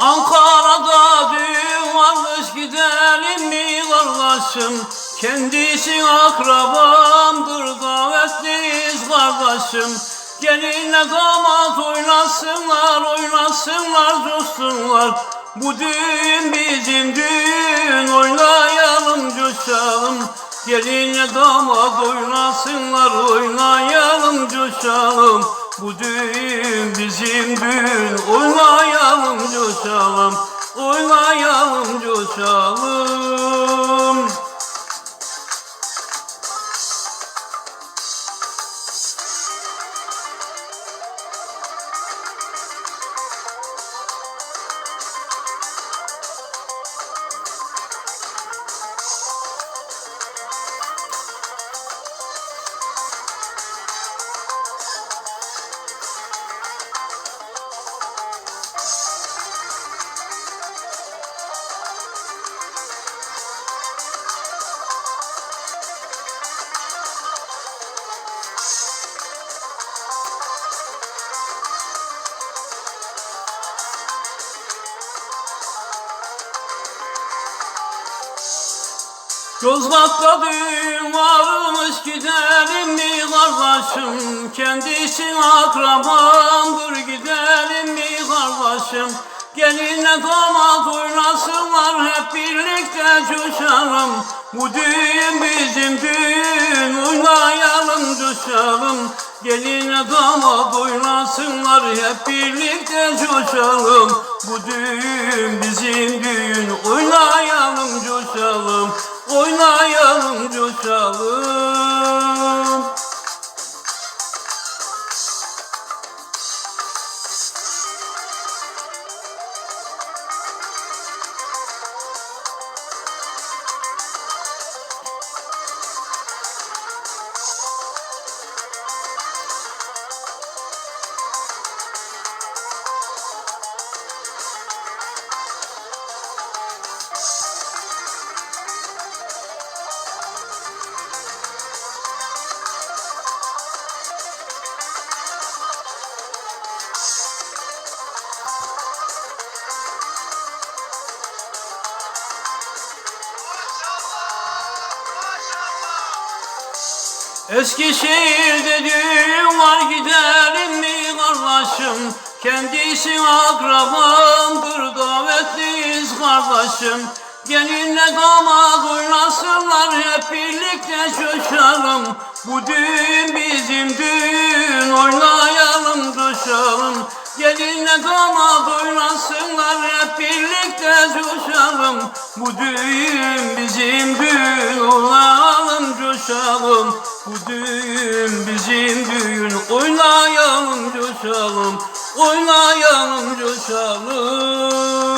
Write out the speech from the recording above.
Ankara'da düğün varmış gidelim mi kardeşim? Kendisi akrabamdır davetliyiz kardeşim. Gelinle damat oynasınlar oynasınlar coşsunlar. Bu düğün bizim düğün oynayalım coşalım. Gelinle damat oynasınlar oynayalım coşalım Bu düğün bizim düğün oynayalım coşalım. Oynayalım coşalım Yozgat'ta düğün varmış gidelim mi kardeşim Kendisi akrabamdır gidelim mi kardeşim Gelinle damat oynasınlar hep birlikte coşalım. Bu düğün bizim düğün oynayalım coşalım. Gelinle damat oynasınlar hep birlikte coşalım. Bu düğün bizim düğün oynayalım coşalım Oynayalım coşalım Eskişehir'de düğün var gidelim mi kardeşim? Kendisi akrabamdır davetliyiz kardeşim. Gelinle damat oynasınlar hep birlikte coşalım. Bu düğün bizim düğün oynayalım coşalım. Gelinle damat oynasınlar hep birlikte coşalım. Bu düğün bizim düğün oynayalım coşalım Bu düğün bizim düğün. Oynayalım coşalım Oynayalım coşalım